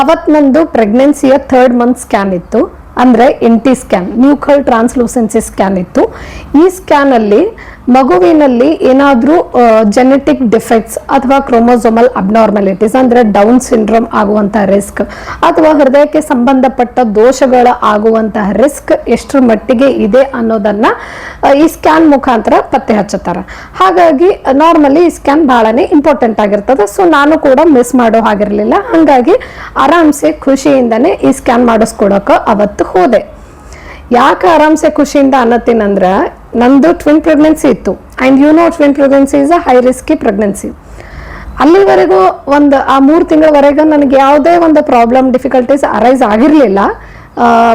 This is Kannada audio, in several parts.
ಅವತ್ತು ನಂದು ಪ್ರೆಗ್ನೆನ್ಸಿಯ ಥರ್ಡ್ ಮಂತ್ ಸ್ಕ್ಯಾನ್ ಇತ್ತು. ಅಂದರೆ N T scan nuchal translucency scan ಇತ್ತು. ಈ ಸ್ಕ್ಯಾನಲ್ಲಿ ಮಗುವಿನಲ್ಲಿ ಏನಾದರೂ ಜೆನೆಟಿಕ್ ಡಿಫೆಕ್ಟ್ಸ್ ಅಥವಾ ಕ್ರೋಮೋಸೋಮಲ್ ಅಬ್ನಾರ್ಮಲಿಟೀಸ್ ಅಂದರೆ ಡೌನ್ ಸಿಂಡ್ರೋಮ್ ಆಗುವಂಥ ರಿಸ್ಕ್ ಅಥವಾ ಹೃದಯಕ್ಕೆ ಸಂಬಂಧಪಟ್ಟ ದೋಷಗಳ ಆಗುವಂತಹ ರಿಸ್ಕ್ ಎಷ್ಟರ ಮಟ್ಟಿಗೆ ಇದೆ ಅನ್ನೋದನ್ನ ಈ ಸ್ಕ್ಯಾನ್ ಮುಖಾಂತರ ಪತ್ತೆ ಹಚ್ಚುತ್ತಾರೆ. ಹಾಗಾಗಿ ನಾರ್ಮಲಿ ಈ ಸ್ಕ್ಯಾನ್ ಬಹಳನೇ ಇಂಪಾರ್ಟೆಂಟ್ ಆಗಿರ್ತದೆ. ಸೊ ನಾನು ಕೂಡ ಮಿಸ್ ಮಾಡೋ ಹಾಗಿರಲಿಲ್ಲ. ಹಾಗಾಗಿ ಆರಾಮ್ಸೆ ಖುಷಿಯಿಂದನೇ ಈ ಸ್ಕ್ಯಾನ್ ಮಾಡಿಸ್ಕೊಡೋಕೆ ಅವತ್ತು ಹೋದೆ. ಯಾಕೆ ಆರಾಮ್ಸೆ ಖುಷಿಯಿಂದ ಅನ್ನತ್ತೀನಂದ್ರೆ ನಂದು ಟ್ವಿನ್ ಪ್ರೆಗ್ನೆನ್ಸಿ ಇತ್ತು. And you know twin pregnancy is a high risky pregnancy ಅಲ್ಲಿವರೆಗೂ ಒಂದು, ಆ ಮೂರು ತಿಂಗಳವರೆಗೂ ನನಗೆ ಯಾವುದೇ ಒಂದು ಪ್ರಾಬ್ಲಮ್ ಡಿಫಿಕಲ್ಟೀಸ್ ಅರೈಸ್ ಆಗಿರಲಿಲ್ಲ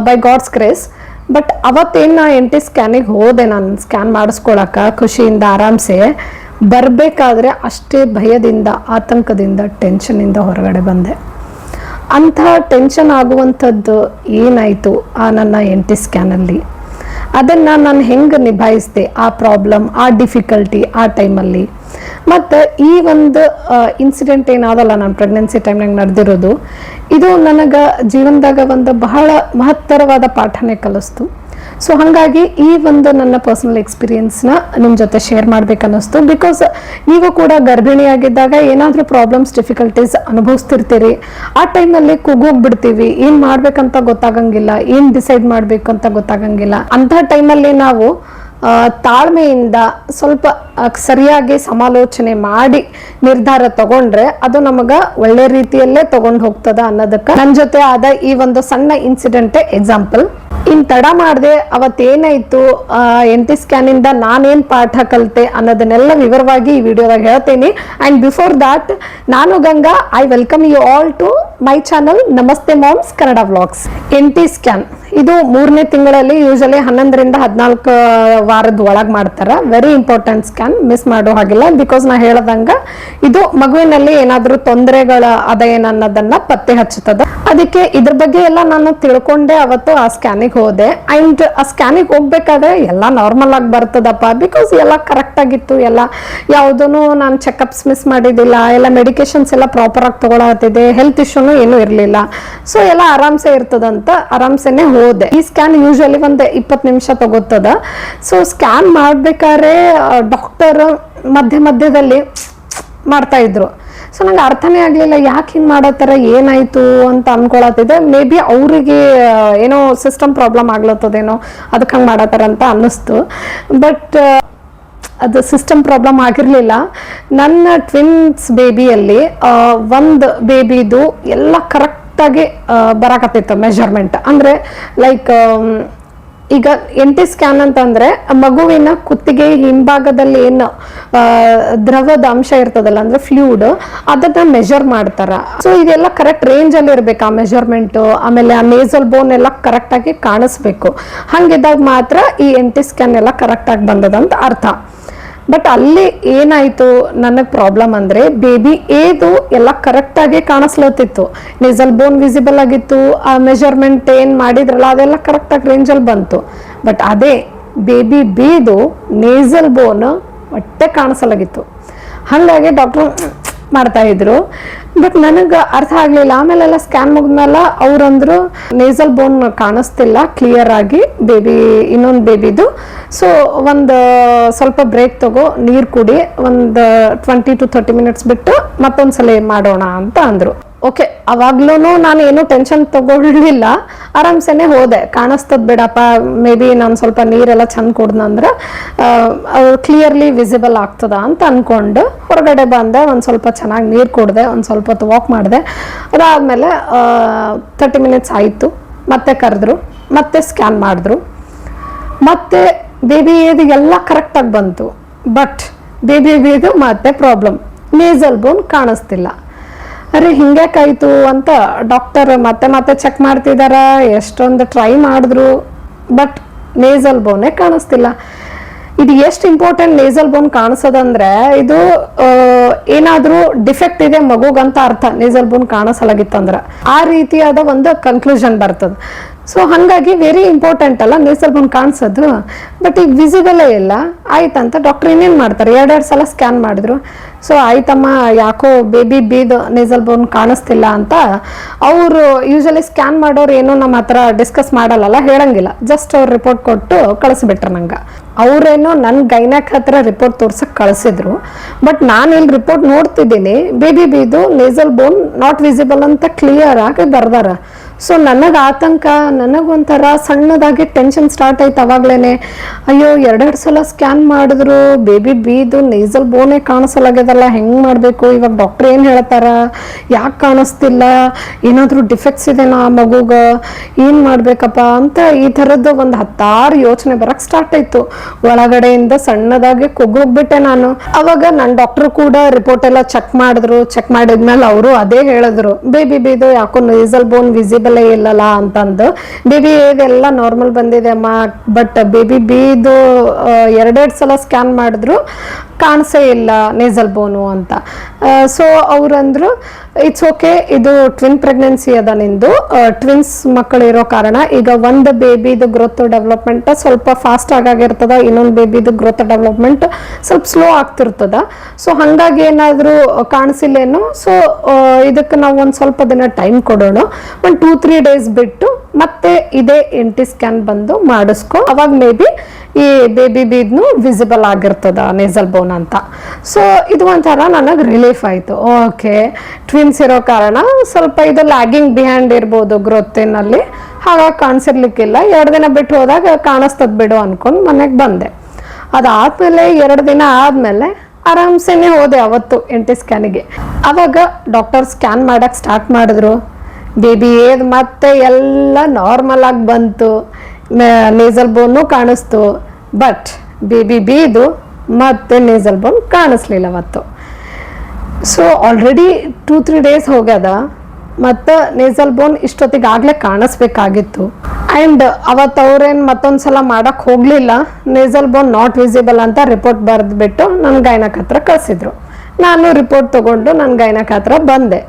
ಬೈ ಗಾಡ್ಸ್ ಕ್ರೇಸ್ ಬಟ್ ಅವತ್ತೇನು ನಾ ಎನ್ ಟಿ ಸ್ಕ್ಯಾನಿಗೆ ಹೋದೆ ನಾನು ಸ್ಕ್ಯಾನ್ ಮಾಡಿಸ್ಕೊಳಕ್ಕೆ ಖುಷಿಯಿಂದ, ಆರಾಮ್ಸೆ. ಬರಬೇಕಾದ್ರೆ ಅಷ್ಟೇ ಭಯದಿಂದ, ಆತಂಕದಿಂದ ಟೆನ್ಷನಿಂದ ಹೊರಗಡೆ ಬಂದೆ. ಅಂಥ ಟೆನ್ಷನ್ ಆಗುವಂಥದ್ದು ಏನಾಯಿತು ಆ ನನ್ನ ಎನ್ ಟಿ ಸ್ಕ್ಯಾನಲ್ಲಿ ಅದನ್ನು ನಾನು ಹೆಂಗೆ ನಿಭಾಯಿಸಿದೆ? ಆ ಪ್ರಾಬ್ಲಮ್ ಆ ಡಿಫಿಕಲ್ಟಿ ಆ ಟೈಮಲ್ಲಿ ಮತ್ತು ಈ ಒಂದು ಇನ್ಸಿಡೆಂಟ್ ಏನಾದಲ್ಲ ನಾನು ಪ್ರೆಗ್ನೆನ್ಸಿ ಟೈಮ್ನಾಗ ನಡೆದಿರೋದು, ಇದು ನನಗೆ ಜೀವನದಾಗ ಒಂದು ಬಹಳ ಮಹತ್ತರವಾದ ಪಾಠನೇ ಕಲಿಸ್ತು. ಸೊ ಹಾಗಾಗಿ ಈ ಒಂದು ನನ್ನ ಪರ್ಸನಲ್ ಎಕ್ಸ್ಪೀರಿಯನ್ಸ್ನ ನಿಮ್ಮ ಜೊತೆ ಶೇರ್ ಮಾಡ್ಬೇಕನ್ನಿಸ್ತು. ಬಿಕಾಸ್ ನೀವು ಕೂಡ ಗರ್ಭಿಣಿಯಾಗಿದ್ದಾಗ ಏನಾದರೂ ಪ್ರಾಬ್ಲಮ್ಸ್ ಡಿಫಿಕಲ್ಟೀಸ್ ಅನುಭವಿಸ್ತಿರ್ತೀರಿ. ಆ ಟೈಮಲ್ಲಿ ಕುಗೋಗ್ಬಿಡ್ತೀವಿ ಏನು ಮಾಡ್ಬೇಕಂತ ಗೊತ್ತಾಗಂಗಿಲ್ಲ. ಏನು ಡಿಸೈಡ್ ಮಾಡಬೇಕು ಅಂತ ಗೊತ್ತಾಗಂಗಿಲ್ಲ. ಅಂಥ ಟೈಮಲ್ಲಿ ನಾವು ತಾಳ್ಮೆಯಿಂದ ಸ್ವಲ್ಪ ಸರಿಯಾಗಿ ಸಮಾಲೋಚನೆ ಮಾಡಿ ನಿರ್ಧಾರ ತಗೊಂಡ್ರೆ ಅದು ನಮಗೆ ಒಳ್ಳೆ ರೀತಿಯಲ್ಲೇ ತಗೊಂಡು ಹೋಗ್ತದ ಅನ್ನೋದಕ್ಕೆ ನನ್ನ ಜೊತೆ ಆದ ಈ ಒಂದು ಸಣ್ಣ ಇನ್ಸಿಡೆಂಟೇ ಎಕ್ಸಾಂಪಲ್ ಇನ್ ತಡ ಮಾಡದೆ ಅವತ್ತೇನಾಯ್ತು ಎನ್ ಟಿ ಸ್ಕ್ಯಾನಿಂದ ನಾನೇನ್ ಪಾಠ ಕಲಿತೆ ಅನ್ನೋದನ್ನೆಲ್ಲ ವಿವರವಾಗಿ ಈ ವಿಡಿಯೋದಾಗ ಹೇಳ್ತೀನಿ. ಅಂಡ್ ಬಿಫೋರ್ ದಾಟ್ ನಾನು Ganga I welcome you all to my channel ನಮಸ್ತೆ moms Kannada vlogs N T scan. ಇದು ಮೂರನೇ ತಿಂಗಳಲ್ಲಿ ಯೂಶಲಿ ಹನ್ನೊಂದರಿಂದ ಹದಿನಾಲ್ಕು ವಾರದ ಒಳಗೆ ಮಾಡ್ತಾರೆ. ವೆರಿ ಇಂಪಾರ್ಟೆಂಟ್ ಸ್ಕ್ಯಾನ್ ಮಿಸ್ ಮಾಡೋ ಹಾಗಿಲ್ಲ. ಬಿಕಾಸ್ ನಾ ಹೇಳ್ದಂಗೆ ಇದು ಮಗುವಿನಲ್ಲಿ ಏನಾದರೂ ತೊಂದರೆಗಳ ಅದ ಏನನ್ನೋದನ್ನ ಪತ್ತೆ ಹಚ್ಚುತ್ತದೆ. ಅದಕ್ಕೆ ಇದ್ರ ಬಗ್ಗೆ ಎಲ್ಲ ನಾನು ತಿಳ್ಕೊಂಡೆ ಅವತ್ತು ಆ ಸ್ಕ್ಯಾನಿಗೆ ಹೋದೆ. ಆ್ಯಂಡ್ ಆ ಸ್ಕ್ಯಾನಿಗೆ ಹೋಗ್ಬೇಕಾದ್ರೆ ಎಲ್ಲ ನಾರ್ಮಲ್ ಆಗಿ ಬರ್ತದಪ್ಪ. ಬಿಕಾಸ್ ಎಲ್ಲ ಕರೆಕ್ಟ್ ಆಗಿತ್ತು. ಎಲ್ಲ ಯಾವುದೂ ನಾನು ಚೆಕಪ್ಸ್ ಮಿಸ್ ಮಾಡಿದ್ದಿಲ್ಲ. ಎಲ್ಲ ಮೆಡಿಕೇಶನ್ಸ್ ಎಲ್ಲ ಪ್ರಾಪರ್ ಆಗಿ ತಗೊಳತ್ತಿದೆ ಹೆಲ್ತ್ ಇಶ್ಯೂನು ಏನೂ ಇರಲಿಲ್ಲ. ಸೊ ಎಲ್ಲ ಆರಾಮ್ಸೆ ಇರ್ತದಂತ. ಆರಾಮ್ಸೆನೆ ಹೋದೆ. ಈ ಸ್ಕ್ಯಾನ್ ಯೂಶಲಿ ಒಂದು ಇಪ್ಪತ್ತು ನಿಮಿಷ ತಗೋತದ ಸೊ ಸ್ಕ್ಯಾನ್ ಮಾಡ್ಬೇಕಾದ್ರೆ ಡಾಕ್ಟರ್ ಮಧ್ಯ ಮಧ್ಯದಲ್ಲಿ ಮಾಡ್ತಾ ಇದ್ರು. ಸೊ ನಂಗೆ ಅರ್ಥನೇ ಆಗಲಿಲ್ಲ, ಯಾಕೆ ಹಿಂಗೆ ಮಾಡತ್ತಾರ ಏನಾಯ್ತು ಅಂತ ಅನ್ಕೊಳತ್ತಿದೆ. ಮೇ ಬಿ ಅವರಿಗೆ ಏನೋ ಸಿಸ್ಟಮ್ ಪ್ರಾಬ್ಲಮ್ ಆಗ್ಲತ್ತದೇನೋ ಅದಕ್ಕೆ ಹಂಗೆ ಮಾಡತ್ತಾರ ಅಂತ ಅನ್ನಿಸ್ತು. ಬಟ್ ಅದು ಸಿಸ್ಟಮ್ ಪ್ರಾಬ್ಲಮ್ ಆಗಿರಲಿಲ್ಲ. ನನ್ನ ಟ್ವಿನ್ಸ್ ಬೇಬಿಯಲ್ಲಿ ಒಂದು ಬೇಬಿದು ಎಲ್ಲ ಕರೆಕ್ಟಾಗಿ ಬರಾಕತ್ತಿತ್ತು ಮೆಜರ್ಮೆಂಟ್ ಅಂದರೆ ಲೈಕ್ ಈಗ ಎನ್ ಟಿ ಸ್ಕ್ಯಾನ್ ಅಂತಂದ್ರೆ, ಮಗುವಿನ ಕುತ್ತಿಗೆ ಹಿಂಭಾಗದಲ್ಲಿ ಏನು ದ್ರವದ ಅಂಶ ಇರ್ತದಲ್ಲ, ಅಂದ್ರೆ ಫ್ಲೂಡ್ ಅದನ್ನ ಮೆಜರ್ ಮಾಡ್ತಾರ. ಸೊ ಇದೆಲ್ಲ ಕರೆಕ್ಟ್ ರೇಂಜ್ ಅಲ್ಲಿ ಇರ್ಬೇಕು ಆ ಮೆಜರ್ಮೆಂಟ್ ಆಮೇಲೆ ಆ ನೇಸಲ್ ಬೋನ್ ಎಲ್ಲ ಕರೆಕ್ಟಾಗಿ ಕಾಣಿಸ್ಬೇಕು. ಹಂಗಿದ್ದಾಗ ಮಾತ್ರ ಈ ಎನ್ ಟಿ ಸ್ಕ್ಯಾನ್ ಎಲ್ಲ ಕರೆಕ್ಟಾಗಿ ಬಂದದಂತ ಅರ್ಥ. ಬಟ್ ಅಲ್ಲಿ ಏನಾಯ್ತು? ನನಗೆ ಪ್ರಾಬ್ಲಮ್ ಅಂದ್ರೆ ಬೇಬಿ ಏದು ಎಲ್ಲ ಕರೆಕ್ಟ್ ಆಗಿ ಕಾಣಿಸ್ಲತ್ತಿತ್ತು. ನೇಸಲ್ ಬೋನ್ ವಿಸಿಬಲ್ ಆಗಿತ್ತು, ಆ ಮೆಜರ್ಮೆಂಟ್ ಏನ್ ಮಾಡಿದ್ರಲ್ಲ, ಅದೆಲ್ಲ ಕರೆಕ್ಟ್ ಆಗಿ ರೇಂಜಲ್ಲಿ ಬಂತು. ಬಟ್ ಅದೇ ಬೇಬಿ ಬೇದು ನೇಸಲ್ ಬೋನ್ ಒಟ್ಟೆ ಕಾಣಿಸಲಾಗಿತ್ತು. ಹಾಗಾಗಿ ಡಾಕ್ಟ್ರು ಮಾಡ್ತಾ ಇದ್ರು. ಬಟ್ ನನಗೆ ಅರ್ಥ ಆಗಲಿಲ್ಲ. ಆಮೇಲೆಲ್ಲ ಸ್ಕ್ಯಾನ್ ಮುಗಿದ್ಮೇಲೆ ಅವ್ರಂದ್ರು ನೇಸಲ್ ಬೋನ್ ಕಾಣಿಸ್ತಿಲ್ಲ ಕ್ಲಿಯರ್ ಆಗಿ ಬೇಬಿ ಇನ್ನೊಂದು ಬೇಬಿದು ಸೊ ಒಂದು, ಸ್ವಲ್ಪ ಬ್ರೇಕ್ ತಗೋ, ನೀರು ಕುಡಿ, ಒಂದು ಟ್ವೆಂಟಿ ಟು ಥರ್ಟಿ ಮಿನಿಟ್ಸ್ ಬಿಟ್ಟು ಮತ್ತೊಂದ್ಸಲ ಮಾಡೋಣ ಅಂತ ಅಂದರು. ಓಕೆ ಅವಾಗ್ಲೂ ನಾನು ಏನು ಟೆನ್ಷನ್ ತಗೊಳ್ಳಿಲ್ಲ ಆರಾಮ್ಸೆನೆ ಹೋದೆ. ಕಾಣಿಸ್ತದ ಬಿಡಪ್ಪ ಮೇ ಬಿ ನಾನು ಸ್ವಲ್ಪ ನೀರೆಲ್ಲ ಚಂದ ಕುಡ್ದಂದ್ರೆ ಕ್ಲಿಯರ್ಲಿ ವಿಸಿಬಲ್ ಆಗ್ತದ ಅಂತ ಅನ್ಕೊಂಡು ಹೊರಗಡೆ ಬಂದೆ. ಒಂದು ಸ್ವಲ್ಪ ಚೆನ್ನಾಗಿ ನೀರು ಕುಡಿದೆ, ಒಂದು ಸ್ವಲ್ಪ ಹೊತ್ತು ವಾಕ್ ಮಾಡಿದೆ. ಅದಾದಮೇಲೆ ತರ್ಟಿ ಮಿನಿಟ್ಸ್ ಆಯಿತು. ಮತ್ತೆ ಕರೆದ್ರು, ಮತ್ತೆ ಸ್ಕ್ಯಾನ್ ಮಾಡಿದ್ರು. ಮತ್ತೆ ಬೇಬಿ ಎಲ್ಲ ಕರೆಕ್ಟಾಗಿ ಬಂತು. ಬಟ್ ಬೇಬಿ ಬೇದು ಮತ್ತೆ ಪ್ರಾಬ್ಲಮ್ ನೇಸಲ್ ಬೋನ್ ಕಾಣಿಸ್ತಿಲ್ಲ. ಅರೆ, ಹಿಂಗ್ಯಾಕಾಯ್ತು ಅಂತ ಡಾಕ್ಟರ್ ಮತ್ತೆ ಮತ್ತೆ ಚೆಕ್ ಮಾಡ್ತಿದಾರ, ಎಷ್ಟೊಂದು ಟ್ರೈ ಮಾಡಿದ್ರು ಬಟ್ ನೇಸಲ್ ಬೋನೇ ಕಾಣಿಸ್ತಿಲ್ಲ. ಇದು ಎಷ್ಟು ಇಂಪಾರ್ಟೆಂಟ್ ನೇಸಲ್ ಬೋನ್ ಕಾಣಿಸೋದಂದ್ರೆ, ಇದು ಏನಾದರೂ ಡಿಫೆಕ್ಟ್ ಇದೆ ಮಗುಗಂತ ಅರ್ಥ ನೇಸಲ್ ಬೋನ್ ಕಾಣಿಸಲಾಗಿತ್ತಂದ್ರೆ. ಆ ರೀತಿಯಾದ ಒಂದು ಕನ್ಕ್ಲೂಷನ್ ಬರ್ತದೆ. ಸೊ ಹಾಗಾಗಿ ವೆರಿ ಇಂಪಾರ್ಟೆಂಟ್ ಅಲ್ಲ ನೇಸಲ್ ಬೋನ್ ಕಾಣಿಸೋದು. ಬಟ್ ಈಗ ವಿಸಿಬಲೇ ಇಲ್ಲ ಆಯ್ತಂತ ಡಾಕ್ಟರ್ ಇನ್ನೇನು ಮಾಡ್ತಾರೆ? ಎರಡೆರಡು ಸಲ ಸ್ಕ್ಯಾನ್ ಮಾಡಿದ್ರು. ಸೊ ಆಯ್ತಮ್ಮ, ಯಾಕೋ ಬೇಬಿ ಬೀದು ನೇಸಲ್ ಬೋನ್ ಕಾಣಿಸ್ತಿಲ್ಲ ಅಂತ ಅವರು ಯೂಶಲಿ ಸ್ಕ್ಯಾನ್ ಮಾಡೋರು ಏನೋ ನಮ್ಮ ಹತ್ರ ಡಿಸ್ಕಸ್ ಮಾಡಲ್ಲ ಹೇಳಂಗಿಲ್ಲ. ಜಸ್ಟ್ ಅವ್ರು ರಿಪೋರ್ಟ್ ಕೊಟ್ಟು ಕಳಿಸ್ಬಿಟ್ರು ನಂಗೆ. ಅವರೇನೋ ನನ್ನ ಗೈನಾಕ್ ಹತ್ರ ರಿಪೋರ್ಟ್ ತೋರ್ಸಕ್ಕೆ ಕಳಿಸಿದ್ರು. ಬಟ್ ನಾನು ಇಲ್ಲಿ ರಿಪೋರ್ಟ್ ನೋಡ್ತಿದ್ದೀನಿ ಬೇಬಿ ಬೀದು ನೇಸಲ್ ಬೋನ್ ನಾಟ್ ವಿಸಿಬಲ್ ಅಂತ ಕ್ಲಿಯರ್ ಆಗಿ ಬರ್ದಾರ. ಸೊ ನನಗೆ ಆತಂಕ ನನಗೊಂಥರ ಸಣ್ಣದಾಗಿ ಟೆನ್ಷನ್ ಸ್ಟಾರ್ಟ್ ಆಯ್ತು ಅವಾಗ್ಲೇನೆ. ಅಯ್ಯೋ, ಎರಡೆರಡು ಸಲ ಸ್ಕ್ಯಾನ್ ಮಾಡಿದ್ರು ಬೇಬಿ ಬೀದು ನೇಸಲ್ ಬೋನೇ ಕಾಣಿಸಲಾಗ್ಯದಲ್ಲ, ಹೆಂಗೆ ಮಾಡಬೇಕು? ಇವಾಗ ಡಾಕ್ಟರ್ ಏನು ಹೇಳ್ತಾರ? ಯಾಕೆ ಕಾಣಿಸ್ತಿಲ್ಲ? ಏನಾದರೂ ಡಿಫೆಕ್ಟ್ಸ್ ಇದೆನಾ ಆ ಮಗುಗೆ? ಏನು ಮಾಡಬೇಕಪ್ಪ? ಅಂತ ಈ ಥರದ್ದು ಒಂದು ಹತ್ತಾರು ಯೋಚನೆ ಬರಕ್ಕೆ ಸ್ಟಾರ್ಟ್ ಆಯ್ತು. ಒಳಗಡೆಯಿಂದ ಸಣ್ಣದಾಗಿ ಕುಗ್ಗೋಗ್ಬಿಟ್ಟೆ ನಾನು. ಅವಾಗ ನನ್ನ ಡಾಕ್ಟರ್ ಕೂಡ ರಿಪೋರ್ಟ್ ಎಲ್ಲ ಚೆಕ್ ಮಾಡಿದ್ರು. ಚೆಕ್ ಮಾಡಿದ್ಮೇಲೆ ಅವರು ಅದೇ ಹೇಳಿದ್ರು. ಬೇಬಿ ಬೀದು, ಯಾಕೋ ನೇಸಲ್ ಬೋನ್ ವಿಸಿಬಲ್ ಇಲ್ಲಲ್ಲ ಅಂತಂದು. ಬೇಬಿ ಇದೆಲ್ಲ ನಾರ್ಮಲ್ ಬಂದಿದೆ ಅಮ್ಮ. ಬಟ್ ಬೇಬಿ ಬಿದು ಎರಡೆರಡು ಸಲ ಸ್ಕ್ಯಾನ್ ಮಾಡಿದ್ರು. ಕಾಣಿಸೇ ಇಲ್ಲ ನೇಸಲ್ ಬೋನು ಅಂತ. ಸೊ ಅವರಂದ್ರು ಇಟ್ಸ್ ಓಕೆ ಇದು ಟ್ವಿನ್ ಪ್ರೆಗ್ನೆನ್ಸಿ ಅದ ನಿಂದು. ಟ್ವಿನ್ಸ್ ಮಕ್ಕಳಿರೋ ಕಾರಣ, ಈಗ ಒಂದು ಬೇಬಿದು ಗ್ರೋತ್ ಡೆವಲಪ್ಮೆಂಟ್ ಸ್ವಲ್ಪ ಫಾಸ್ಟ್ ಆಗಾಗಿರ್ತದ, ಇನ್ನೊಂದು ಬೇಬಿದು ಗ್ರೋತ್ ಡೆವಲಪ್ಮೆಂಟ್ ಸ್ವಲ್ಪ ಸ್ಲೋ ಆಗ್ತಿರ್ತದ. ಸೊ ಹಂಗಾಗಿ ಏನಾದರೂ ಕಾಣಿಸಿಲ್ಲೇನು ಸೊ ಇದಕ್ಕೆ ನಾವು ಒಂದು ಸ್ವಲ್ಪ ದಿನ ಟೈಮ್ ಕೊಡೋಣ. ಒಂದು ಟೂ ತ್ರೀ ಡೇಸ್ ಬಿಟ್ಟು ಮತ್ತೆ ಇದೇ ಎಂಟಿ ಸ್ಕ್ಯಾನ್ ಬಂದು ಮಾಡಿಸ್ಕೊ. ಅವಾಗ ಮೇ ಬಿ ಈ ಬೇಬಿ ಬೀದ್ನು ವಿಸಿಬಲ್ ಆಗಿರ್ತದ ನೇಸಲ್ ಬೋನ್ ಅಂತ. ಸೊ ಇದು ಒಂಥರ ನನಗೆ ರಿಲೀಫ್ ಆಯಿತು. ಓಕೆ ಟ್ವಿನ್ಸ್ ಇರೋ ಕಾರಣ ಸ್ವಲ್ಪ ಇದು ಲ್ಯಾಗಿಂಗ್ ಬಿಹ್ಯಾಂಡ್ ಇರ್ಬೋದು ಗ್ರೋತ್ತಿನಲ್ಲಿ ಹಾಗಾಗಿ ಕಾಣಿಸಿರ್ಲಿಕ್ಕಿಲ್ಲ. ಎರಡು ದಿನ ಬಿಟ್ಟು ಹೋದಾಗ ಕಾಣಿಸ್ತದ ಬಿಡು ಅಂದ್ಕೊಂಡು ಮನೆಗೆ ಬಂದೆ. ಅದಾದಮೇಲೆ ಎರಡು ದಿನ ಆದಮೇಲೆ ಆರಾಮ್ಸೇನೆ ಹೋದೆ ಅವತ್ತು ಎಂಟಿ ಸ್ಕ್ಯಾನಿಗೆ ಅವಾಗ ಡಾಕ್ಟರ್ ಸ್ಕ್ಯಾನ್ ಮಾಡಕ್ಕೆ ಸ್ಟಾರ್ಟ್ ಮಾಡಿದ್ರು. ಬೇಬಿ ಏದು ಮತ್ತೆ ಎಲ್ಲ ನಾರ್ಮಲ್ ಆಗಿ ಬಂತು. ನೇಸಲ್ ಬೋನು ಕಾಣಿಸ್ತು. ಬಟ್ ಬೇಬಿ ಬೀದು ಮತ್ತೆ ನೇಸಲ್ ಬೋನ್ ಕಾಣಿಸ್ಲಿಲ್ಲ ಅವತ್ತು. So already two three days ಹೋಗ್ಯದ. ಮತ್ತು ನೇಸಲ್ ಬೋನ್ ಇಷ್ಟೊತ್ತಿಗೆ ಆಗಲೇ ಕಾಣಿಸ್ಬೇಕಾಗಿತ್ತು. ಆ್ಯಂಡ್ ಅವತ್ತು ಅವ್ರೇನು ಮತ್ತೊಂದು ಸಲ ಮಾಡೋಕ್ಕೆ ಹೋಗಲಿಲ್ಲ. ನೇಸಲ್ ಬೋನ್ ನಾಟ್ ವಿಸಿಬಲ್ ಅಂತ ರಿಪೋರ್ಟ್ ಬರೆದ್ಬಿಟ್ಟು ನನ್ನ ಗಾಯನಕ್ ಹತ್ರ ಕಳಿಸಿದ್ರು. ನಾನು ರಿಪೋರ್ಟ್ ತೊಗೊಂಡು ನನ್ನ ಗಾಯನಕ್ ಹತ್ರ ಬಂದೆ.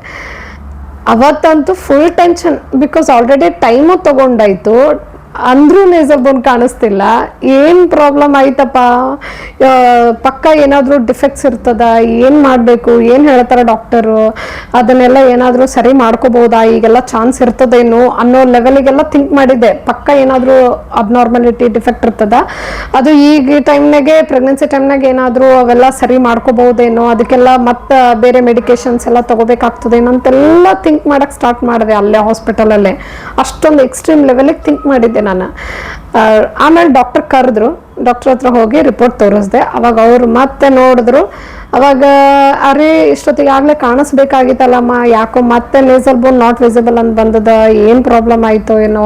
ಅವತ್ತಂತೂ full tension because already time ತಗೊಂಡಾಯ್ತು. ಅಂದ್ರೂ ಲೇಸರ್ ಬೋನ್ ಕಾಣಿಸ್ತಿಲ್ಲ. ಏನು ಪ್ರಾಬ್ಲಮ್ ಆಯ್ತಪ್ಪ? ಪಕ್ಕ ಏನಾದರೂ ಡಿಫೆಕ್ಟ್ಸ್ ಇರ್ತದ? ಏನು ಮಾಡಬೇಕು? ಏನು ಹೇಳ್ತಾರೆ ಡಾಕ್ಟರು? ಅದನ್ನೆಲ್ಲ ಏನಾದರೂ ಸರಿ ಮಾಡ್ಕೋಬೋದಾ ಈಗೆಲ್ಲ ಚಾನ್ಸ್ ಇರ್ತದೇನೋ ಅನ್ನೋ ಲೆವೆಲಿಗೆಲ್ಲ ಥಿಂಕ್ ಮಾಡಿದ್ದೆ. ಪಕ್ಕ ಏನಾದರೂ ಅಬ್ನಾರ್ಮಲಿಟಿ ಡಿಫೆಕ್ಟ್ ಇರ್ತದ? ಅದು ಈಗ ಟೈಮ್ನಾಗೆ, ಪ್ರೆಗ್ನೆನ್ಸಿ ಟೈಮ್ನಾಗ ಏನಾದರೂ ಅವೆಲ್ಲ ಸರಿ ಮಾಡ್ಕೋಬಹುದೇನೋ? ಅದಕ್ಕೆಲ್ಲ ಮತ್ತೆ ಬೇರೆ ಮೆಡಿಕೇಶನ್ಸ್ ಎಲ್ಲ ತಗೋಬೇಕಾಗ್ತದೇನೋ ಅಂತೆಲ್ಲ ಥಿಂಕ್ ಮಾಡಕ್ಕೆ ಸ್ಟಾರ್ಟ್ ಮಾಡಿದೆ ಅಲ್ಲೇ ಹಾಸ್ಪಿಟಲಲ್ಲೇ. ಅಷ್ಟೊಂದು ಎಕ್ಸ್ಟ್ರೀಮ್ ಲೆವೆಲಿಗೆ ಥಿಂಕ್ ಮಾಡಿದ್ದೆ. ನಾನು ಆ, ಆಮೇಲೆ ಡಾಕ್ಟರ್ ಕರೆದ್ರು. ಡಾಕ್ಟರ್ ಹತ್ರ ಹೋಗಿ ರಿಪೋರ್ಟ್ ತೋರಿಸ್ದೆ. ಅವಾಗ ಅವರು ಮತ್ತೆ ನೋಡಿದ್ರು. ಅವಾಗ ಅರೆ ಇಷ್ಟೊತ್ತಿಗೆ ಆಗಲೇ ಕಾಣಿಸ್ಬೇಕಾಗಿತ್ತಲ್ಲಮ್ಮ ಯಾಕೋ ಮತ್ತೆ ನೇಸಲ್ ಬೋನ್ ನಾಟ್ ವಿಸಿಬಲ್ ಅಂತ ಬಂದದ ಏನು ಪ್ರಾಬ್ಲಮ್ ಆಯಿತು ಏನೋ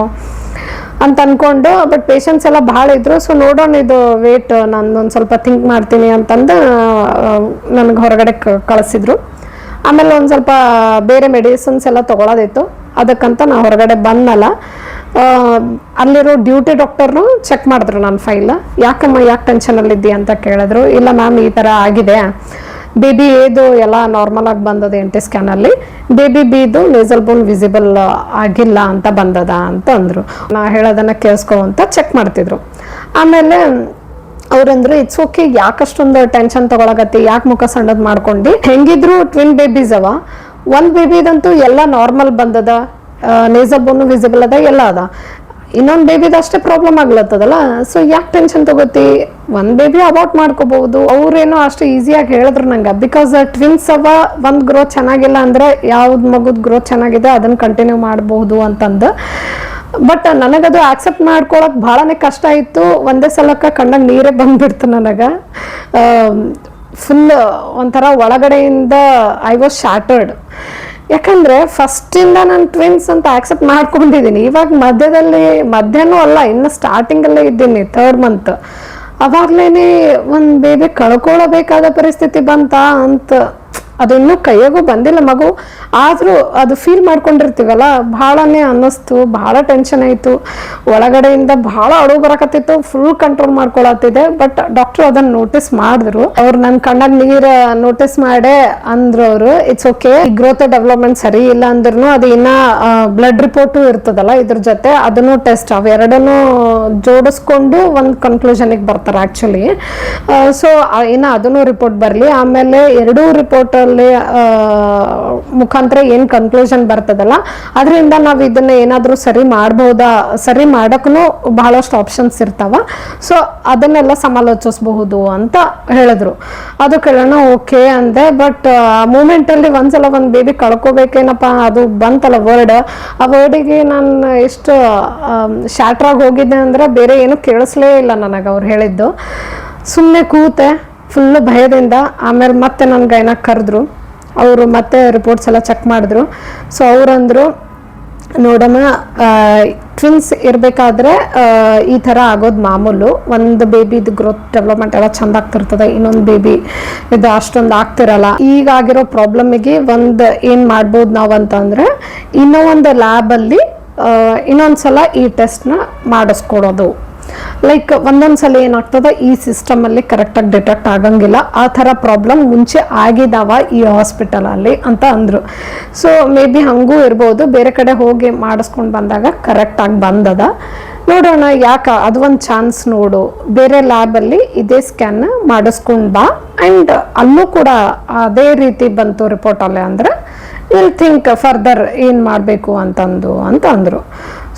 ಅಂತ ಅಂದ್ಕೊಂಡು ಬಟ್ ಪೇಷಂಟ್ಸ್ ಎಲ್ಲ ಭಾಳ ಇದ್ರು. ಸೊ ನೋಡೋಣ ಇದು ವೇಟ್ ನಾನು ಒಂದು ಸ್ವಲ್ಪ ಥಿಂಕ್ ಮಾಡ್ತೀನಿ ಅಂತಂದು ನನಗೆ ಹೊರಗಡೆ ಕಳಿಸಿದ್ರು. ಆಮೇಲೆ ಒಂದು ಸ್ವಲ್ಪ ಬೇರೆ ಮೆಡಿಸಿನ್ಸ್ ಎಲ್ಲ ತೊಗೊಳೋದಿತ್ತು. ಅದಕ್ಕಂತ ನಾ ಹೊರಗಡೆ ಬಂದಲ್ಲ ಅಲ್ಲಿರೋ ಡ್ಯೂಟಿ ಡಾಕ್ಟರ್ನು ಚೆಕ್ ಮಾಡಿದ್ರು ನನ್ನ ಫೈಲ್. ಯಾಕಮ್ಮ ಯಾಕೆ ಟೆನ್ಷನಲ್ಲಿದ್ದಿ ಅಂತ ಕೇಳಿದ್ರು. ಇಲ್ಲ ಮ್ಯಾಮ್, ಈ ಥರ ಆಗಿದೆ. ಬೇಬಿ ಏದು ಎಲ್ಲ ನಾರ್ಮಲ್ ಆಗಿ ಬಂದದ ಎಂಟಿ ಸ್ಕ್ಯಾನಲ್ಲಿ ಬೇಬಿ ಬಿದು ನೇಸಲ್ ಬೋನ್ ವಿಸಿಬಲ್ ಆಗಿಲ್ಲ ಅಂತ ಬಂದದ ಅಂತ ಅಂದರು. ನಾ ಹೇಳೋದನ್ನ ಕೇಳಿಸ್ಕೊ ಅಂತ ಚೆಕ್ ಮಾಡ್ತಿದ್ರು. ಆಮೇಲೆ ಅವ್ರಂದ್ರು ಇಟ್ಸ್ ಓಕೆ ಯಾಕಷ್ಟೊಂದು ಟೆನ್ಷನ್ ತಗೊಳಕತ್ತಿ, ಯಾಕೆ ಮುಖ ಸಣ್ಣದ್ ಮಾಡ್ಕೊಂಡು? ಹೆಂಗಿದ್ರು ಟ್ವಿನ್ ಬೇಬೀಸ್ ಅವ. ಒಂದ್ ಬೇಬಿದಂತೂ ಎಲ್ಲ ನಾರ್ಮಲ್ ಬಂದದ. ನೇಸಲ್ ಬೋನು ವಿಸಿಬಲ್ ಅದ, ಎಲ್ಲ ಅದ. ಇನ್ನೊಂದು ಬೇಬಿದ ಅಷ್ಟೇ ಪ್ರಾಬ್ಲಮ್ ಆಗ್ಲತ್ತದಲ್ಲ? ಸೊ ಯಾಕೆ ಟೆನ್ಷನ್ ತಗೋತಿ? ಒಂದ್ ಬೇಬಿ ಅಬೌಟ್ ಮಾಡ್ಕೋಬಹುದು. ಅವ್ರೇನೋ ಅಷ್ಟು ಈಸಿಯಾಗಿ ಹೇಳಿದ್ರು ನಂಗೆ. ಬಿಕಾಸ್ ಟ್ವಿನ್ಸ್ ಅವ ಒಂದ್ ಗ್ರೋತ್ ಚೆನ್ನಾಗಿಲ್ಲ ಅಂದ್ರೆ ಯಾವ್ದು ಮಗುದ್ ಗ್ರೋತ್ ಚೆನ್ನಾಗಿದೆ ಅದನ್ನ ಕಂಟಿನ್ಯೂ ಮಾಡಬಹುದು ಅಂತಂದು. ಬಟ್ ನನಗದು ಆಕ್ಸೆಪ್ಟ್ ಮಾಡ್ಕೊಳಕ್ ಭಾಳನೇ ಕಷ್ಟ ಇತ್ತು ಒಂದೇ ಸಲಕ್ಕ ಕಣ್ಣಾಗ ನೀರೇ ಬಂದ್ಬಿಡ್ತು ನನಗೆ. ಫುಲ್ ಒಂಥರ ಒಳಗಡೆಯಿಂದ ಐ ವಾಸ್ ಶಾಟರ್ಡ್ ಯಾಕಂದ್ರೆ ಫಸ್ಟಿಂದ ನಾನು ಟ್ವಿನ್ಸ್ ಅಂತ ಆಕ್ಸೆಪ್ಟ್ ಮಾಡ್ಕೊಂಡಿದ್ದೀನಿ ಇವಾಗ ಮಧ್ಯದಲ್ಲಿ ಮಧ್ಯನೂ ಅಲ್ಲ, ಇನ್ನು ಸ್ಟಾರ್ಟಿಂಗಲ್ಲೇ ಇದ್ದೀನಿ ಥರ್ಡ್ ಮಂತ್ ಅವಾಗ್ಲೇನೆ ಒಂದು ಬೇಬಿ ಕಳ್ಕೊಳ್ಳಬೇಕಾದ ಪರಿಸ್ಥಿತಿ ಬಂತ ಅಂತ ಅದು ಇನ್ನೂ ಕೈಯಾಗೂ ಬಂದಿಲ್ಲ ಮಗು. ಆದರೂ ಅದು ಫೀಲ್ ಮಾಡ್ಕೊಂಡಿರ್ತೀವಲ್ಲ, ಭಾಳನೇ ಅನ್ನಿಸ್ತು, ಭಾಳ ಟೆನ್ಷನ್ ಆಯಿತು. ಒಳಗಡೆಯಿಂದ ಭಾಳ ಅಳು ಬರಕತ್ತಿತ್ತು ಫುಲ್ ಕಂಟ್ರೋಲ್ ಮಾಡ್ಕೊಳತ್ತಿದೆ ಬಟ್ ಡಾಕ್ಟರ್ ಅದನ್ನು ನೋಟಿಸ್ ಮಾಡಿದ್ರು. ಅವ್ರು ನನ್ನ ಕಣ್ಣಾಗ ನೀರು ನೋಟಿಸ್ ಮಾಡೇ ಅಂದ್ರು ಅವರು ಇಟ್ಸ್ ಓಕೆ ಗ್ರೋತ್ ಡೆವಲಪ್ಮೆಂಟ್ ಸರಿ ಇಲ್ಲ ಅಂದ್ರೂ ಅದು ಇನ್ನ ಬ್ಲಡ್ ರಿಪೋರ್ಟು ಇರ್ತದಲ್ಲ ಇದ್ರ ಜೊತೆ ಅದನ್ನು ಟೆಸ್ಟ್ ಅವೆರಡನ್ನು ಜೋಡಿಸ್ಕೊಂಡು ಒಂದು ಕನ್ಕ್ಲೂಷನಿಗೆ ಬರ್ತಾರೆ ಆ್ಯಕ್ಚುಲಿ ಸೊ ಇನ್ನು ಅದನ್ನು ರಿಪೋರ್ಟ್ ಬರಲಿ. ಆಮೇಲೆ ಎರಡೂ ರಿಪೋರ್ಟಲ್ಲಿ ಮುಖಾಂತರ ಏನು ಕನ್ಕ್ಲೂಷನ್ ಬರ್ತದಲ್ಲ, ಅದರಿಂದ ನಾವು ಇದನ್ನ ಏನಾದರೂ ಸರಿ ಮಾಡಬಹುದಾ ಸರಿ ಮಾಡೋಕ್ಕೂ ಬಹಳಷ್ಟು ಆಪ್ಷನ್ಸ್ ಇರ್ತಾವ. ಸೊ ಅದನ್ನೆಲ್ಲ ಸಮಾಲೋಚಿಸಬಹುದು ಅಂತ ಹೇಳಿದ್ರು. ಅದು ಕೇಳೋಣ ಓಕೆ ಅಂದೆ ಬಟ್ ಮೂಮೆಂಟಲ್ಲಿ ಒಂದ್ಸಲ ಒಂದು ಬೇಬಿ ಕಳ್ಕೊಬೇಕೇನಪ್ಪ, ಅದು ಬಂತಲ್ಲ ವರ್ಡ್ ಆ ವರ್ಡಿಗೆ ನಾನು ಎಷ್ಟು ಶಾಟ್ರಾಗಿ ಹೋಗಿದ್ದೆ ಅಂದ್ರೆ ಬೇರೆ ಏನು ಕೇಳಿಸ್ಲೇ ಇಲ್ಲ ನನಗೆ ಅವ್ರು ಹೇಳಿದ್ದು. ಸುಮ್ಮನೆ ಕೂತೆ. ಫುಲ್ ಭಯದಿಂದ ಆಮೇಲೆ ಮತ್ತೆ ನನ್ನ ಗೈನ ಕರೆದ್ರು. ಅವರು ಮತ್ತೆ ರಿಪೋರ್ಟ್ಸ್ ಎಲ್ಲ ಚೆಕ್ ಮಾಡಿದ್ರು. ಸೊ ಅವರಂದರು, ನೋಡಮ್ಮ ಟ್ವಿನ್ಸ್ ಇರಬೇಕಾದ್ರೆ ಈ ಥರ ಆಗೋದು ಮಾಮೂಲು. ಒಂದು ಬೇಬಿದು ಗ್ರೋತ್ ಡೆವಲಪ್ಮೆಂಟ್ ಎಲ್ಲ ಚಂದ ಆಗ್ತಿರ್ತದೆ, ಇನ್ನೊಂದು ಬೇಬಿ ಇದು ಅಷ್ಟೊಂದು ಆಗ್ತಿರಲ್ಲ. ಈಗಾಗಿರೋ ಪ್ರಾಬ್ಲಮಿಗೆ ಒಂದು ಏನು ಮಾಡ್ಬೋದು ನಾವು ಅಂತಂದರೆ ಇನ್ನೂ ಒಂದು ಲ್ಯಾಬಲ್ಲಿ ಇನ್ನೊಂದ್ಸಲ ಈ ಟೆಸ್ಟ್ನ ಮಾಡಿಸ್ಕೊಡೋದು. ಲೈಕ್ ಒಂದೊಂದು ಸಲ ಏನಾಗ್ತದೆ, ಈ ಸಿಸ್ಟಮಲ್ಲಿ ಕರೆಕ್ಟಾಗಿ ಡಿಟೆಕ್ಟ್ ಆಗಂಗಿಲ್ಲ. ಆ ಥರ ಪ್ರಾಬ್ಲಮ್ ಮುಂಚೆ ಆಗಿದಾವ ಈ ಹಾಸ್ಪಿಟಲಲ್ಲಿ ಅಂತ ಅಂದರು. ಸೊ ಮೇ ಬಿ ಹಂಗೂ ಇರ್ಬೋದು. ಬೇರೆ ಕಡೆ ಹೋಗಿ ಮಾಡಿಸ್ಕೊಂಡು ಬಂದಾಗ ಕರೆಕ್ಟಾಗಿ ಬಂದದ. ನೋಡೋಣ ಯಾಕೆ, ಅದು ಒಂದು ಚಾನ್ಸ್ ನೋಡು. ಬೇರೆ ಲ್ಯಾಬಲ್ಲಿ ಇದೇ ಸ್ಕ್ಯಾನ್ ಮಾಡಿಸ್ಕೊಂಡು ಬಾ. ಆ್ಯಂಡ್ ಅಲ್ಲೂ ಕೂಡ ಅದೇ ರೀತಿ ಬಂತು ರಿಪೋರ್ಟಲ್ಲಿ ಅಂದರೆ ವಿಲ್ ಥಿಂಕ್ ಫರ್ದರ್ ಏನು ಮಾಡಬೇಕು ಅಂತಂದು ಅಂತ ಅಂದರು.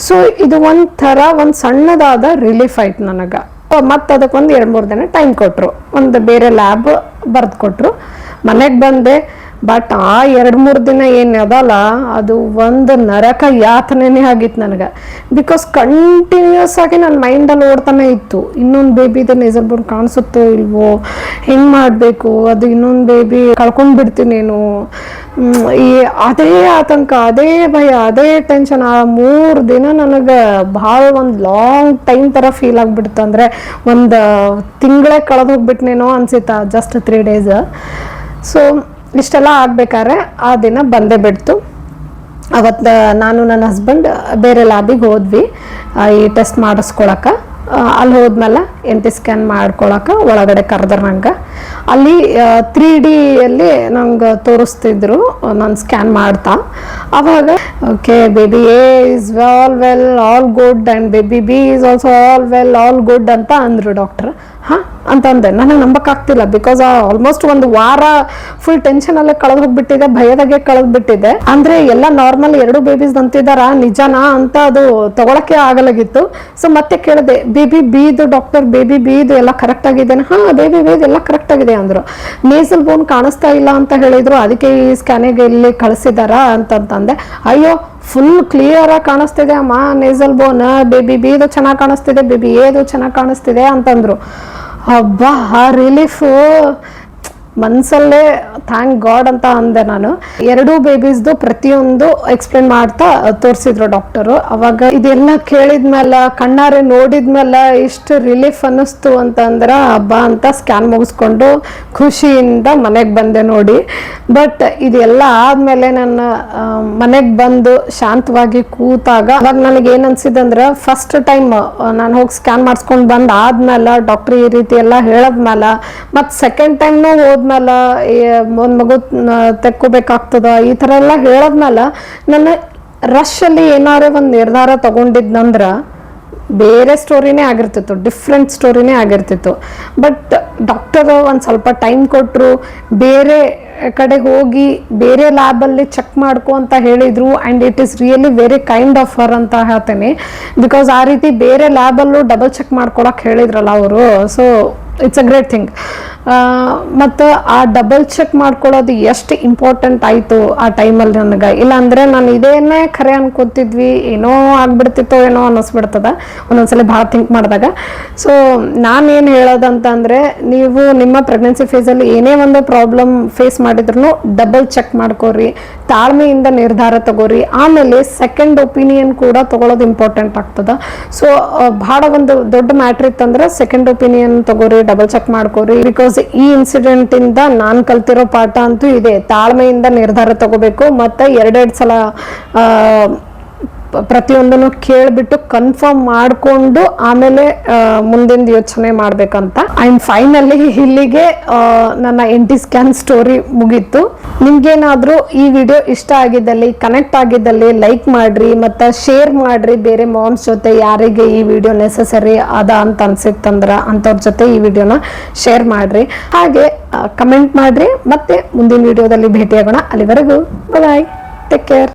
ಸೊ ಇದು ಒಂಥರ ಒಂದು ಸಣ್ಣದಾದ ರಿಲೀಫ್ ಆಯ್ತು ನನಗೆ. ಮತ್ತು ಅದಕ್ಕೊಂದು ಎರಡು ಮೂರು ದಿನ ಟೈಮ್ ಕೊಟ್ಟರು ಒಂದು ಬೇರೆ ಲ್ಯಾಬ್ ಬರೆದು ಕೊಟ್ಟರು ಮನೆಗೆ ಬಂದೆ ಬಟ್ ಆ ಎರಡು ಮೂರು ದಿನ ಏನು ಅದಲ್ಲ, ಅದು ಒಂದು ನರಕ ಯಾತನೇ ಆಗಿತ್ತು ನನಗೆ. ಬಿಕಾಸ್ ಕಂಟಿನ್ಯೂಸ್ ಆಗಿ ನನ್ನ ಮೈಂಡಲ್ಲಿ ಓಡ್ತಾನೆ ಇತ್ತು. ಇನ್ನೊಂದು ಬೇಬಿದು ನೇಸರ್ ಬೋನ್ ಕಾಣಿಸುತ್ತೋ ಇಲ್ವೋ? ಹೆಂಗೆ ಮಾಡಬೇಕು? ಅದು ಇನ್ನೊಂದು ಬೇಬಿ ಕಳ್ಕೊಂಡು ಬಿಡ್ತೀನೇನು ಈ ಅದೇ ಆತಂಕ, ಅದೇ ಭಯ, ಅದೇ ಟೆನ್ಷನ್ ಆ ಮೂರು ದಿನ ನನಗೆ ಭಾಳ ಒಂದು ಲಾಂಗ್ ಟೈಮ್ ಥರ ಫೀಲ್ ಆಗಿಬಿಡ್ತು ಅಂದರೆ ಒಂದು ತಿಂಗಳೇ ಕಳೆದು ಹೋಗ್ಬಿಟ್ನೇನೋ ಅನ್ಸಿತ್ತ ಜಸ್ಟ್ ತ್ರೀ ಡೇಸ್ ಸೊ ಇಷ್ಟೆಲ್ಲ ಆಗ್ಬೇಕಾದ್ರೆ ಆ ದಿನ ಬಂದೇ ಬಿಡ್ತು. ಅವತ್ತು ನಾನು ನನ್ನ ಹಸ್ಬೆಂಡ್ ಬೇರೆ ಲ್ಯಾಬಿಗೆ ಹೋದ್ವಿ. ಈ ಟೆಸ್ಟ್ ಮಾಡಿಸ್ಕೊಳಕ್ಕೆ ಅಲ್ಲಿ ಹೋದ್ಮೇಲೆ ಎನ್ ಟಿ ಸ್ಕ್ಯಾನ್ ಮಾಡ್ಕೊಳಕ್ಕೆ ಒಳಗಡೆ ಕರೆದ್ರ ನಂಗೆ. ಅಲ್ಲಿ ತ್ರೀ ಡಿಯಲ್ಲಿ ನಂಗೆ ತೋರಿಸ್ತಿದ್ರು, ನಾನು ಸ್ಕ್ಯಾನ್ ಮಾಡ್ತಾ. ಅವಾಗ okay baby A is all well all good and baby B is also all well all good ಅಂತ ಅಂದರು ಡಾಕ್ಟ್ರ್ ಹಾಂ? ಅಂತಂದೆ ನನಗೆ ನಂಬಕ್ಕಾಗ್ತಿಲ್ಲ ಬಿಕಾಸ್ ಆಲ್ಮೋಸ್ಟ್ ಒಂದು ವಾರ ಫುಲ್ ಟೆನ್ಷನ್ ಅಲ್ಲೇ ಕಳೆದು ಹೋಗ್ಬಿಟ್ಟಿದೆ, ಭಯದಾಗೆ ಕಳೆದು ಬಿಟ್ಟಿದೆ. ಅಂದ್ರೆ, ಎಲ್ಲ ನಾರ್ಮಲ್ ಎರಡು ಬೇಬೀಸ್ ಅಂತಿದ್ದಾರ ನಿಜನಾ ಅಂತ ಅದು ತಗೊಳಕ್ಕೆ ಆಗಲಾಗಿತ್ತು. ಸೊ ಮತ್ತೆ ಕೇಳಿದೆ ಬೇಬಿ ಬೀದು ಡಾಕ್ಟರ್ ಬೇಬಿ ಬೀದು ಎಲ್ಲ ಕರೆಕ್ಟ್ ಆಗಿದ್ದೇನೆ? ಹಾ ಬೇಬಿ ಬೀದು ಎಲ್ಲ ಕರೆಕ್ಟ್ ಆಗಿದೆ ಅಂದ್ರು. ನೇಸಲ್ ಬೋನ್ ಕಾಣಿಸ್ತಾ ಇಲ್ಲ ಅಂತ ಹೇಳಿದ್ರು. ಅದಕ್ಕೆ ಈ ಸ್ಕ್ಯಾನಿಗೆ ಇಲ್ಲಿ ಕಳಿಸಿದಾರ ಅಂತಂತಂದೆ. ಅಯ್ಯೋ ಫುಲ್ ಕ್ಲಿಯರ್ ಆಗಿ ಕಾಣಿಸ್ತಿದೆ. ಅಮ್ಮ ನೇಸಲ್ ಬೋನ್ ಬೇಬಿ ಬಿದು ಚೆನ್ನಾಗಿ ಕಾಣಿಸ್ತಿದೆ ಬೇಬಿ ಏದು ಚೆನ್ನಾಗಿ ಕಾಣಿಸ್ತಿದೆ ಅಂತಂದ್ರು. ಹಬ್ಬ ಆ ರಿಲೀಫು ಮನ್ಸಲ್ಲೇ ಥ್ಯಾಂಕ್ ಗಾಡ್ ಅಂತ ಅಂದೆ ನಾನು. ಎರಡೂ ಬೇಬೀಸ್ದು ಪ್ರತಿಯೊಂದು ಎಕ್ಸ್ಪ್ಲೇನ್ ಮಾಡ್ತಾ ತೋರಿಸಿದ್ರು ಡಾಕ್ಟರು ಅವಾಗ ಇದೆಲ್ಲ ಕೇಳಿದ್ಮೇಲೆ, ಕಣ್ಣಾರೆ ನೋಡಿದ್ಮೇಲೆ ಇಷ್ಟು ರಿಲೀಫ್ ಅನ್ನಿಸ್ತು ಅಂತಂದ್ರೆ ಹಬ್ಬ ಅಂತ ಸ್ಕ್ಯಾನ್ ಮುಗಿಸ್ಕೊಂಡು ಖುಷಿಯಿಂದ ಮನೆಗೆ ಬಂದೆ ನೋಡಿ. ಬಟ್ ಇದೆಲ್ಲ ಆದಮೇಲೆ ನನ್ನ ಮನೆಗೆ ಬಂದು ಶಾಂತವಾಗಿ ಕೂತಾಗ ಅವಾಗ ನನಗೆ ಏನು ಅನ್ಸಿದಂದ್ರೆ ಫಸ್ಟ್ ಟೈಮ್ ನಾನು ಹೋಗಿ ಸ್ಕ್ಯಾನ್ ಮಾಡಿಸ್ಕೊಂಡು ಬಂದು ಆದ್ಮೇಲೆ ಡಾಕ್ಟ್ರ್ ಈ ರೀತಿ ಎಲ್ಲ ಹೇಳದ್ಮೇಲೆ, ಮತ್ತು ಸೆಕೆಂಡ್ ಟೈಮ್ನು ಹೋದ್ಮೇಲೆ ಒಂದು ಮಗು ತೆಕ್ಕೋಬೇಕಾಗ್ತದ, ಈ ಥರ ಎಲ್ಲ ಹೇಳದ್ಮೇಲೆ ನನ್ನ ರಶಲ್ಲಿ ಏನಾರೇ ಒಂದು ನಿರ್ಧಾರ ತಗೊಂಡಿದ್ನಂದ್ರೆ ಬೇರೆ ಸ್ಟೋರಿನೇ ಆಗಿರ್ತಿತ್ತು ಡಿಫ್ರೆಂಟ್ ಸ್ಟೋರಿನೇ ಆಗಿರ್ತಿತ್ತು. ಬಟ್ ಡಾಕ್ಟರ್ ಒಂದು ಸ್ವಲ್ಪ ಟೈಮ್ ಕೊಟ್ಟರು ಬೇರೆ ಕಡೆ ಹೋಗಿ ಬೇರೆ ಲ್ಯಾಬಲ್ಲಿ ಚೆಕ್ ಮಾಡ್ಕೊ ಅಂತ ಹೇಳಿದರು and it is really very kind of her ಅಂತ ಹೇಳ್ತೇನೆ. ಬಿಕಾಸ್ ಆ ರೀತಿ ಬೇರೆ ಲ್ಯಾಬಲ್ಲೂ ಡಬಲ್ ಚೆಕ್ ಮಾಡ್ಕೊಳಕ್ಕೆ ಹೇಳಿದ್ರಲ್ಲ ಅವರು so it's a great thing ಮತ್ತು ಆ ಡಬಲ್ ಚೆಕ್ ಮಾಡ್ಕೊಳ್ಳೋದು ಎಷ್ಟು ಇಂಪಾರ್ಟೆಂಟ್ ಆಯಿತು ಆ ಟೈಮಲ್ಲಿ ನನಗೆ? ಇಲ್ಲಾಂದರೆ ನಾನು ಇದೇನೇ ಖರೆ ಅನ್ಕೋತಿದ್ವಿ, ಏನೋ ಆಗ್ಬಿಡ್ತಿತ್ತೋ ಏನೋ ಅನ್ನಿಸ್ಬಿಡ್ತದ. ಒಂದೊಂದ್ಸಲ ಭಾಳ ಥಿಂಕ್ ಮಾಡಿದಾಗ. ಸೊ ನಾನೇನು ಹೇಳೋದಂತಂದರೆ, ನೀವು ನಿಮ್ಮ ಪ್ರೆಗ್ನೆನ್ಸಿ ಫೇಸಲ್ಲಿ ಏನೇ ಒಂದು ಪ್ರಾಬ್ಲಮ್ ಫೇಸ್ ಮಾಡಿದ್ರು ಡಬಲ್ ಚೆಕ್ ಮಾಡ್ಕೋರಿ, ತಾಳ್ಮೆಯಿಂದ ನಿರ್ಧಾರ ತಗೋರಿ, ಆಮೇಲೆ ಸೆಕೆಂಡ್ ಒಪಿನಿಯನ್ ಕೂಡ ತಗೊಳ್ಳೋದು ಇಂಪಾರ್ಟೆಂಟ್ ಆಗ್ತದೆ. ಸೊ ಭಾಳ ಒಂದು ದೊಡ್ಡ ಮ್ಯಾಟ್ರ್ ಇತ್ತಂದ್ರೆ ಸೆಕೆಂಡ್ ಒಪಿನಿಯನ್ ತಗೋರಿ ಡಬಲ್ ಚೆಕ್ ಮಾಡ್ಕೋರಿ ಬಿಕಾಸ್ ಬಿಕಾಸ್ ಈ ಇನ್ಸಿಡೆಂಟ್ ಇಂದ ನಾನು ಕಲ್ತಿರೋ ಪಾಠ ಅಂತೂ ಇದೆ. ತಾಳ್ಮೆಯಿಂದ ನಿರ್ಧಾರ ತಗೋಬೇಕು, ಮತ್ತೆ ಎರಡೆರಡು ಸಲ ಪ್ರತಿಯೊಂದನ್ನು ಕೇಳಿಬಿಟ್ಟು ಕನ್ಫರ್ಮ್ ಮಾಡಿಕೊಂಡು ಆಮೇಲೆ ಮುಂದಿನ ಯೋಚನೆ ಮಾಡ್ಬೇಕಂತ. ಆ್ಯಂಡ್ ಫೈನಲಿ ಇಲ್ಲಿಗೆ ನನ್ನ ಎನ್ ಟಿ ಸ್ಕ್ಯಾನ್ ಸ್ಟೋರಿ ಮುಗೀತು. ನಿಮ್ಗೇನಾದ್ರೂ ಈ ವಿಡಿಯೋ ಇಷ್ಟ ಆಗಿದ್ದಲ್ಲಿ ಕನೆಕ್ಟ್ ಆಗಿದ್ದಲ್ಲಿ ಲೈಕ್ ಮಾಡ್ರಿ, ಮತ್ತೆ ಶೇರ್ ಮಾಡ್ರಿ, ಬೇರೆ ಮಾಮ್ಸ್ ಜೊತೆ ಯಾರಿಗೆ ಈ ವಿಡಿಯೋ ನೆಸಸರಿ ಅದ ಅಂತ ಅನ್ಸಿತ್ತಂದ್ರೆ ಅಂಥವ್ರ ಜೊತೆ ಈ ವಿಡಿಯೋನ ಶೇರ್ ಮಾಡ್ರಿ. ಹಾಗೆ ಕಮೆಂಟ್ ಮಾಡ್ರಿ, ಮತ್ತೆ ಮುಂದಿನ ವಿಡಿಯೋದಲ್ಲಿ ಭೇಟಿಯಾಗೋಣ. ಅಲ್ಲಿವರೆಗೂ ಬಾಯ್ ಟೇಕ್ ಕೇರ್